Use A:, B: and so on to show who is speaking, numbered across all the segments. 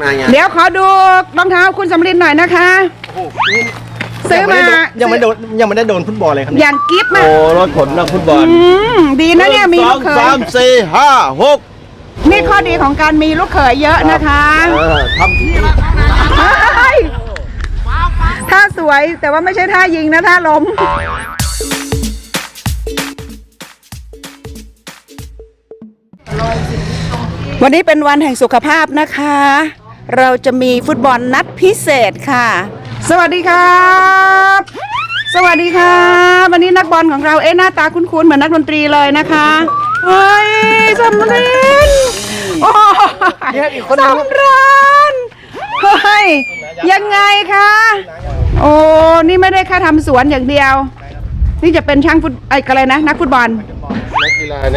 A: มาไง
B: เดี๋ยวขอดูรองเท้าคุณสำรินหน่อยนะคะ ซื้อมา
C: ยังไม่โดนยังไม่ได้โดนฟุตบอลเลยครับ
B: อ
C: เนี่ย
B: ย่างกิฟต์มา
A: โอ้รถขนนักฟุตบอล
B: อืมดีนะเนี่ยมี
A: ห
B: ลู
A: ง
B: กเข
A: สองสายมสี่ห้าหก
B: นี่ข้อดีของการมีลูกเขยเยอะนะคะ
A: เออทำที่
B: เฮ้ยท่าสวยแต่ว่าไม่ใช่ท่ายิงนะท่าล้ม วันนี้เป็นวันแห่งสุขภาพนะคะ เราจะมีฟุตบอลนัดพิเศษค่ะ สวัสดีครับ สวัสดีค่ะ วันนี้นักบอลของเราเอ๊ะหน้าตาคุ้นๆเหมือนนักดนตรีเลยนะคะเฮ้ยสำรินโอ้สำรันเฮ้ยยังไงคะโอ้นี่ไม่ได้แค่ทำสวนอย่างเดียว นี่จะเป็นช่างฟุตไอ้อะไรนะ นักฟุตบอล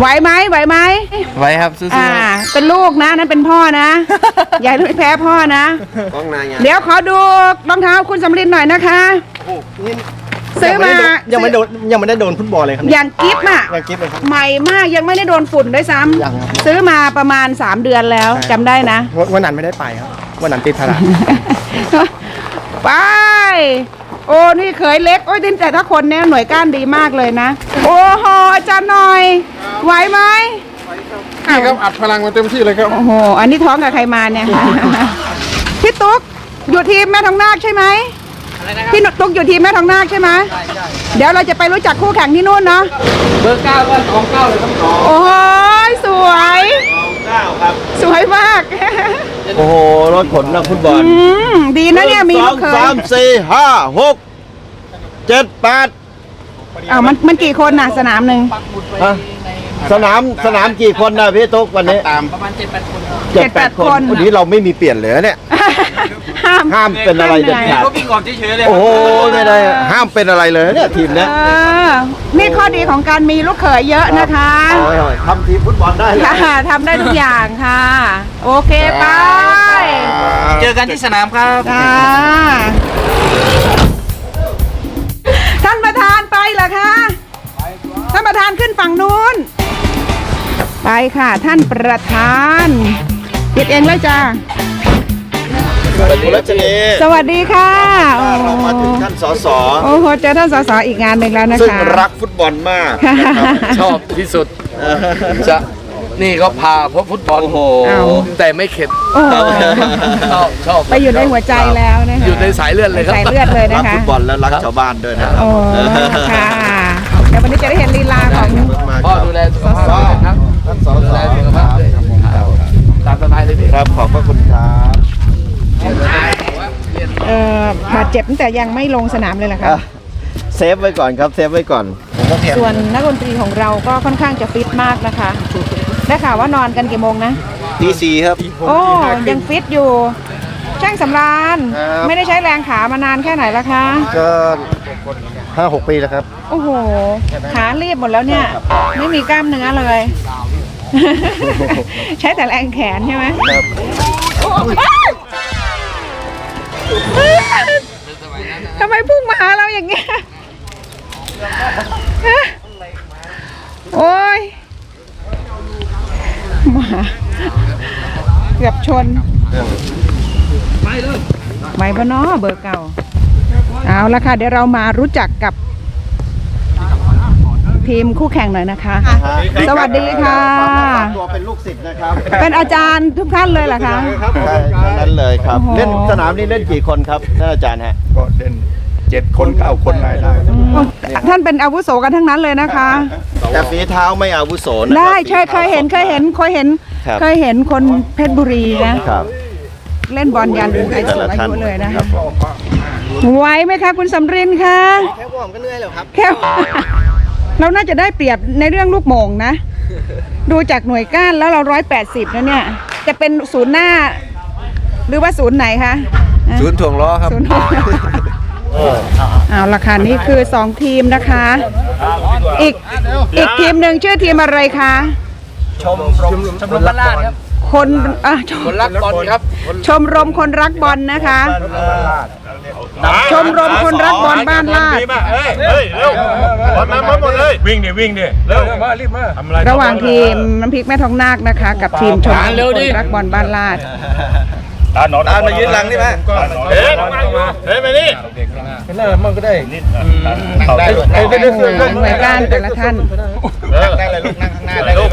B: ไหวไหมไหวไหม
C: ไว้ครับสู้
B: อ่าเป็นลูกนะนั่นเป็นพ่อนะ อย่าให้แพ้พ่อนะ
A: กองนายไง
B: เดี๋ยวขอดูรองเท้าคุณสำรินหน่อยนะคะซื้อมา
C: ยังไม่โดนยังไม่ได้โดนฟุตบอลเลยครับ
B: อ
C: เนี่ย
B: ย่างกิฟต์อะ
C: ยังกิฟต์เลยครับ
B: ใหม่มากยังไม่ได้โดนฝุ่นด้วยซ้
C: ยังครับำ
B: ซื้อมาประมาณ 3 เดือนแล้วจำได้นะ
C: วันวันนั้นไม่ได้ไปครับ วันนั้นติดภาระ
B: ไป โอ้นี่เคยเล็ก โอ้ยแต่ถ้าคนเนี้ยหน่วยก้านดีมากเลยนะ โอ้โหอาจารย์หน่อย ไหวไหม
D: นี่ครับอัดพลังมาเต็มที่เลยครับ
B: โอ้โห อันนี้ท้องกับใครมาเนี่ยพี่ตุ๊กอยู่ทีมแม่ทองนาคใช่ไหมพี่ตุ๊กอยู่ทีมแม่ทองนาคใช่ไหมเดี๋ยวเราจะไปรู้จักคู่แข่งที่นู่นเนาะ
D: เบอร์เก้าก็สองเก้าเลยครับ
B: โอ้ยสวย
A: เก้าครับ
B: สวยมาก
A: โอ้โห รถขนนักฟุตบอล
B: อืมดีนะเนี่ยมี
A: ส
B: ลู
A: อกง
B: เค
A: สายมสี่ห้าหกเจ็ดแปด
B: อ้าวมันมันกี่คนน่ะสนามหนึ่ง
A: ฮะ สนามสนามกี่คนนะพี่ตุ๊กวันนี้
D: ตาม
A: เจ็ดแปดคนวันนี้เราไม่มีเปลี่ยนเลยเนี่ย
B: ห้าม
A: ห้ามเป็นอะไรเด็ดขาด
D: ก็วิ่งก่อนเฉยๆเลย
A: โอ้โหไม่ได้ห้ามเป็นอะไรเลยเนี่ยทีมเนี้ย
B: เออนี่ข้อดีของการมีลูกเขยเยอะนะคะ
A: โอ้ยทำทีมฟุตบอลได้เลย
B: ค่ะทำได้ทุกอย่างค่ะ โอเคไป
D: เจอกันที่สนามครับ
B: จ้าท่านประธานไปเหรอคะท่านประธานขึ้นฝั่งนู้น ไปค่ะท่านประธานปิดเองเลยจ้า
A: คุณรัชนี
B: สวัสดีค่ะโอ้
A: เรามาถึงท่านสส
B: โอ้โหเจอท่านสสอีกงานหนึ่งแล้วนะคะ
A: ซึ่งรักฟุตบอลมากนะครับ
E: ชอบที่สุดจะนี่ก็พาเพราะฟุตบอล
A: โอ้โห
B: เอา
E: แต่ไม่เข็ด
B: โอ้โห
E: ชอบชอบ
B: ไปอยู่ในหัวใจแล้วนะคะ
E: อยู่ในสายเลือดเลยครับ
B: สายเลือดเลย
A: รั
B: นะ
A: ก
B: คะ
A: ฟุตบอลและรักชาวบ้านด้วยนะครับ
B: โอ้ค่ะเดี๋ยววันนี้จะได้เห็นลีลาของ
E: พ่อดูแลสุขภาพด้วยนะครับ
A: ท่านส
E: ดู
A: ส
E: แลสุขภาพด้วยครับตามสบายเลยพี่
A: ครับขอบพระคุณครับ
B: เอ่อบา ดเจ็บตั้งแต่ยังไม่ลงสนามเลยเหรอคะ
A: อะเซฟไว้ก่อนครับเซฟไว้ก่อน
B: ส่วนนักดนตรีของเราก็ค่อนข้างจะฟิตมากนะคะ ได้ข่าวว่านอนกันกี่โมงนะ
A: ตีสี่ครับ
B: โอ้ยังฟิตอยู่ช่างสำราญ
C: ครับ
B: ไม่ได้ใช้แรงขามานานแค่ไหนแล้วคะ
C: ก็ห้าหกปีแล้วครับ
B: โอ้โหขารีบหมดแล้วเนี่ย ไม่มีกล้ามเนื้อเลย ใช้แต่แรงแขนใช่ไหม
C: ครับ
B: โอ้ ทำไมพุ่งมาหาเราอย่างเงี้ยฮะโอ้ยหมาเกือบชนไหวปะเนาะเบอร์เก่า เอาละค่ะ เดี๋ยวเรามารู้จักกับ ทีมคู่แข่งหน่อยนะคะ สวัสดีค่ะ
A: ตัวเป็นลูกศิษย์นะครับ
B: เป็นอาจารย์ทุกท่านเลยเหรอคะ
A: ใช่ทั้งนั้นเลยครับ
B: โอ้โห
A: เล่นสนามนี้เล่นกี่คนครับท่านอาจารย์ฮะ
C: ก็เด่นเจ็ดคนเก้าคนได้ได้
B: ท่านเป็นอาวุโสกันทั้งนั้นเลยนะคะ
A: แต่ฝีเท้าไม่อาวุโสนะครับ
B: ได้เคย
A: ฝี
B: เค
A: ท้า ย
B: เห็นเคยเห็นเคยเห็น
A: ครับ
B: เคยเห็นคนเพชรบุรีนะ
A: ครับ
B: เล่นบอลยันไอ้สูงอายุเลยนะ
A: ครั
B: คะ
A: บผม
B: ไหวไหมคะคุณสำรินคะ
C: แค่วอร์มก็เหนื่อยแล้วครับ
B: แค่ เราน่าจะได้เปรียบในเรื่องลูกโมงนะ ดูจากหน่วยก้านแล้วเราร้อยแปดสิบนะเนี่ย จะเป็นศูนย์หน้า หรือว่าศูนย์ไหนคะ
E: ศูนย์ถ่วงล้อครับ
B: ศูนย์หกเอาละค่ะนี่คือสองทีมนะคะ อีกอีกทีมหนึ่งชื่อทีมอะไรคะ
E: ชมรมชมรมบ้านลาดครับ
B: คนอะชม
E: คนรักบอลครับ
B: ชมรมคนรักบอลนะคะ ชมรมคนรักบอลบ้านลาด
F: เฮ้ยเฮ้ยเร็วบอลมาหมดเลยวิ่งดิวิ่งดิเร็วมารีบมาทำอะไร
B: ระหว่างทีมน้ำพริกแม่ทองนาคนะคะ กับทีมชมรม
E: เร็ว
B: ค
E: ดิ
B: นรักบอลบ้านลาด
F: ตาหนอน
G: ตามายืนหลังนี่ไหม
F: เฮ้ยเฮ้ยมานี่
G: หน้ามันก็ได้
F: นิดนั่งได้ลูก
B: โอ้โหหน่วยก้านแต่ละท่าน
F: ได้เลยลูกนั่งข้างหน้าได้ลูก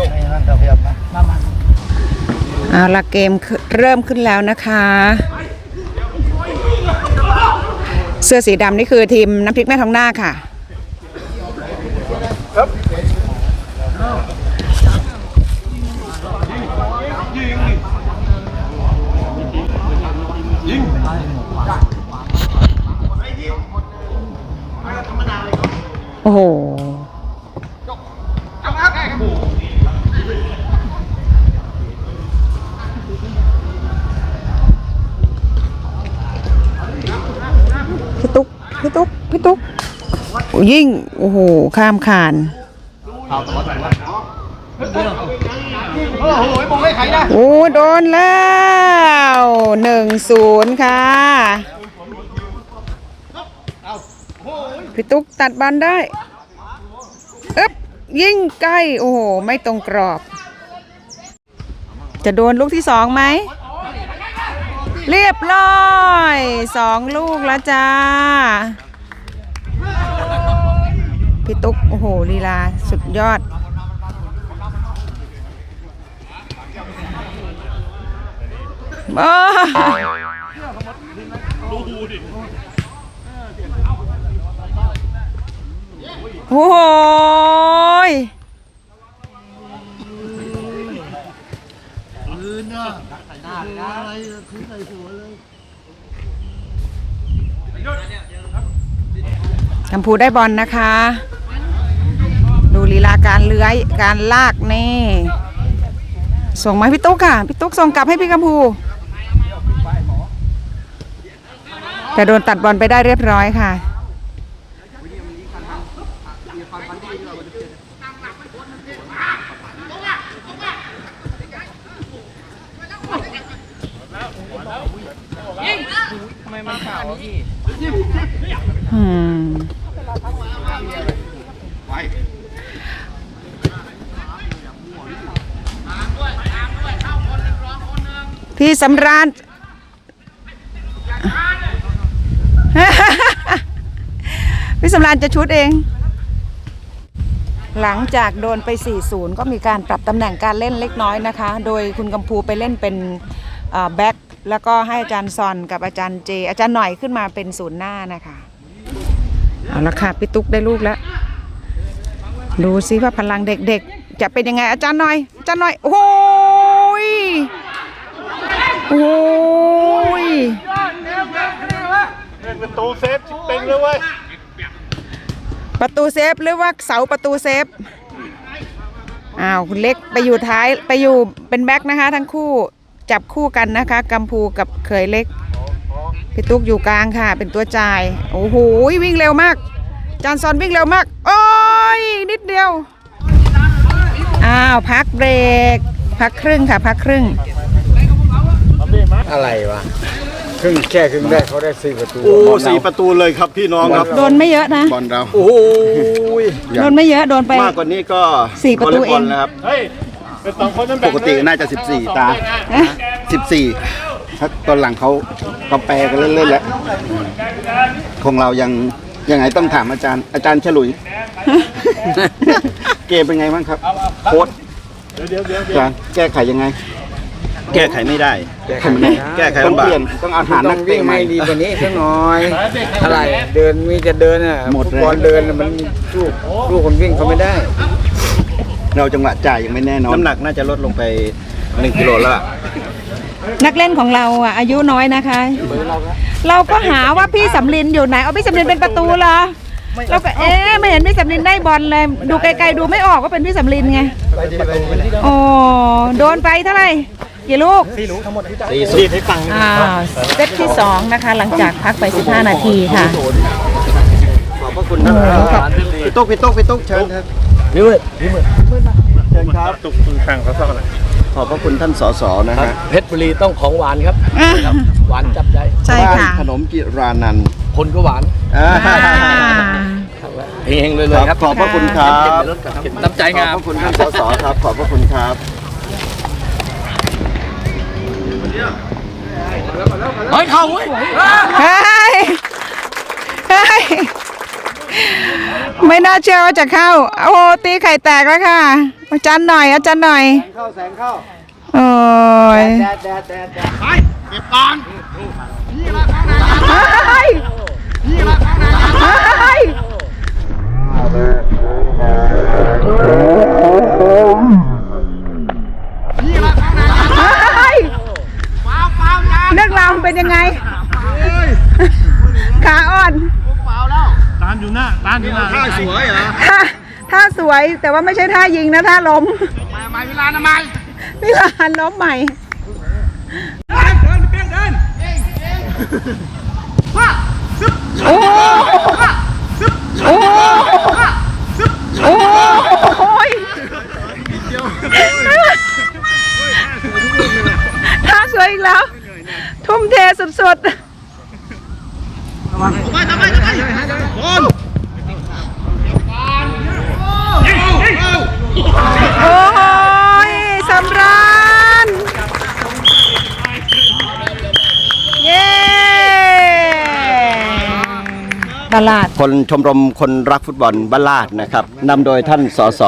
B: เอาละเกมขึ้นเริ่มขึ้นแล้วนะคะ เสื้อสีดำนี่คือทีมน้ำพริกแม่ทองหน้าค่ะโอ้โห พี่ตุ๊กพี่ตุ๊กพี่ตุ๊กยิ่งโอ้โหข้ามคานโอ้โดนแล้วหนึ่งศูนย์ค่ะพี่ตุ๊กตัดบอลได้อึ๊บยิงใกล้ โอ้โห ไม่ตรงกรอบ จะโดนลูกที่สองไหม เรียบร้อยสองลูกแล้วจ้า พี่ตุ๊ก โอ้โหลีลาสุดยอดอ้าโอ้ โหยกัมพูได้บอลนะคะ ดูลีลาการเลื้อยการลากนี่ ส่งมาพี่ตุ๊กค่ะ พี่ตุ๊กส่งกลับให้พี่กัมพู แต่โดนตัดบอลไปได้เรียบร้อยค่ะ พี่สำราญพี่สำราญจะชุดเอง หลังจากโดนไป 4-0 ก็มีการปรับตำแหน่งการเล่นเล็กน้อยนะคะ โดยคุณกัมพูไปเล่นเป็นแบ็ค แล้วก็ให้อาจารย์ซอนกับอาจารย์เจ อาจารย์หน่อยขึ้นมาเป็นศูนย์หน้านะคะเอาละค่ะพี่ตุ๊กได้ลูกแล้ว ดูซิว่าพลังเด็กๆ จะเป็นยังไงอาจารย์หน่อยอาจารย์หน่อยโอ้ยโอ้ย
F: ประตูเซฟเป็นเลยเว้ย
B: ประตูเซฟหรือว่าเสาประตูเซฟอ้าวคุณเล็กไปอยู่ท้ายไปอยู่เป็นแบ็คนะคะทั้งคู่ จับคู่กันนะคะกัมพูกับเขยเล็กพี่ตุ๊กอยู่กลางค่ะ เป็นตัวจ่ายโอ้โหวิ่งเร็วมาก จานซอนวิ่งเร็วมาก โอ้ยนิดเดียวอ้าวพักเบรก พักครึ่งค่ะ พักครึ่ง
G: อะไรวะครึ่งแค่ครึ่งแรกเขาได้สี่ประตู
H: โอ้สีประตูเลยครับพี่น้องครับ
B: โดนไม่เยอะนะ
H: บอลเรา
G: โอ้ย
B: โดนไม่เยอะโดนไป
H: มากกว่านี้ก็
B: สี่ประตูเอง
H: วลลย์นะครับ
F: เฮ้ยเป็นสองคนนั้น
H: ป
F: แบ่ง
H: กติน่าจะ 14 ตา 14ถ้าตอนหลังเขาเขาแปลกันเล่นๆแล้วของเรายังยังไงต้องถามอาจารย์ อาจารย์ฉลุย เกมเป็นไงบ้างครับ โค้ดอาจารย์แก้ไขยังไง
A: แก้ไขไม่ได้
H: แก้ไขไม่ได้
A: แก้ไข
H: ต้อง
A: ลำบาก
H: เปลี่ยนต้องเอาหานักเตะใหม่
G: ดีกว่านี้สักหน่อยอะไรเดินมีจะเดินอะ
H: หมด
G: ฟุต
H: แรง
G: บอลเดินน่ะมันสู้สู้คนวิ่งเขาไม่ได้
H: เราจังหวะจ่ายยังไม่แน่นอน
A: น้ำหนักน่าจะลดลงไปหนึ่งกิโลแล้วอะ
B: นักเล่นของเราอะอายุน้อยนะคะ เราก็หาว่าพี่สำลินอยู่ไหน เอาพี่สำลินเป็นประตูเหรอเราก็เอ๊ะไม่เห็นพี่สำลินได้บอลเลย ดูไกลๆดูไม่ออกว่าเป็นพี่สำลินไงโอ้โดนไปเท่าไหร่กี่ลูก
A: สี่สิบ
B: อ่าเซตที่สองนะคะ หลังจากพักไป 15 นาทีค่ะ
H: ขอบพระคุณนะครับพี่ตุ๊กพี่ตุ๊กพี่ตุ๊กเชิญครับ พี่มืดพี่มืดเชิญครับ
F: ตุกตุกข้างเขาซ่อนเลย
H: ขอบพระคุณท่านสสนะฮะ
E: เพชรบุรีต้องของหวานครับ หวานจับใจ
B: ใช่
H: บ้าน
B: ค่ะ
H: ขนมจิรานันท์
E: คนก็หวาน
H: อ่า
E: เฮงๆเลยเลยครับ
H: ขอบพระคุณครับ
E: น้ำใจ
H: ขอบ
E: งาม
H: พระคุณท่านสสครับ ขอบพระคุณครับ
E: เฮ้ยเข้าเว้ย
B: เฮ้ยเฮ้ย ไม่น่าเชื่อว่าจะเข้า โอ้โหตีไข่แตกแล้วค่ะ อาจารย์หน่อย อาจารย์หน่อย
G: เข้าแสงเข้า
B: โอ้ย
G: แดดแดดแดดแดด
B: เฮ้ยเฮ้ยเฮ้ยเรื่องราวมันเป็นยังไง ขาอ่อน
F: ตานอยู่หน้าตานอยู่หน้าท่าสวยเหรอ
B: ท่าท่าส วย แต่ว่าไม่ใช่ท่ายิงนะท่าล้มใหม่เวลาทำไมเวลาล้มใหม่โอ้โหโอ้โหโอ้โหท่าสวยอีกแล้ว ทุ่มเทสุดๆ โอ้ยสำราญ เย้ ตลาด
A: คนชมรมคนรักฟุตบอลบ้านลาดนะครับนำโดยท่านสส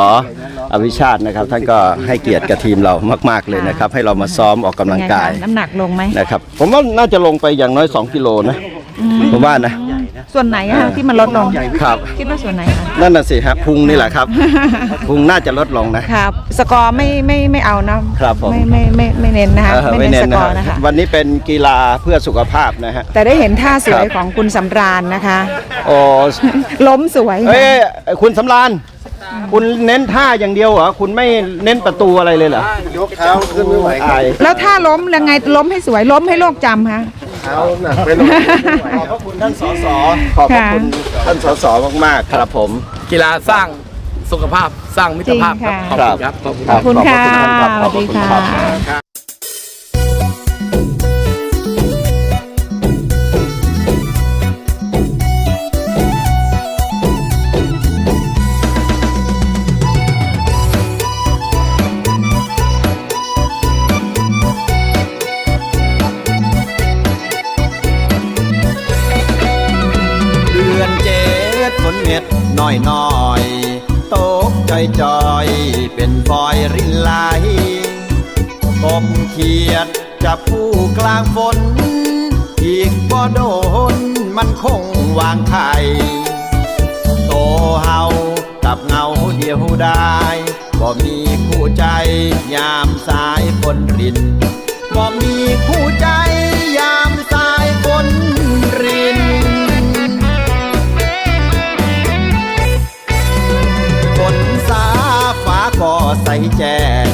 A: อวิชาตินะครับ ท่านก็ให้เกียรติกับทีมเรามาก ๆเลยนะครับ ให้เรามาซ้อมออกกำลังกาย
B: น้ำหนักลงไหม
A: นะครับ ผมว่าน่าจะลงไปอย่างน้อย 2 กิโลนะ ผมว่านะ
B: ส่วนไหนอะที่มันลดลง
A: ครับ
B: คิดว่าส่วนไหนคะ
A: นั่นน่ะสิฮะพุงนี่แหละครับ พุงน่าจะลดลงนะครับ
B: สกอร์ไม่ไม่ไม่เอานะครับ
A: ผม
B: ไม่ไม่ไม่ไม่เน้นนะคะ
A: เออ
B: ไม่
A: ไม่
B: เน้น
A: เน้น
B: สก
A: นะ
B: อร์
A: ค
B: นะ
A: รับ
B: คะ
A: วันนี้เป็นกีฬาเพื่อสุขภาพนะฮะ
B: แต่ได้เห็นท่าสวย
A: ครับ
B: ของคุณสำราญนะคะ
A: โอ้
B: ล้มสวย
A: เอ้ยคุณสำรานคุณเน้นท่าอย่างเดียวเหรอ คุณไม่เน้นประตูอะไรเลยเหรอ
G: ยกเท้าขึ้นไม่ไหว
A: อาย
B: แล้วถ้าล้มยังไงล้มให้สวยล้มให้โลกจำคะ
G: เท้าหนักไปหน่อย
A: ขอบพระคุณท่านสสขอบพระคุณท่านสสมากๆครับผม
E: กีฬาสร้างสุขภาพสร้างมิตรภาพครับ ขอบคุณครับ ขอบคุณ
B: ขอบคุณค่ะ
A: ขอบ
B: สวัส
A: คุ
B: ดี
A: ณ
B: ค่ะ
A: น้อยน้อยตกจอยจอยเป็นฟอยรินไหลกบเขียดจับผู้กลางฝน อีกบ่โดนมันคงวางไข่โตเฮากับเงาเดียวได้บ่มีคู่ใจยามสายฝนรินบ่มีคู่ใจยาม แจ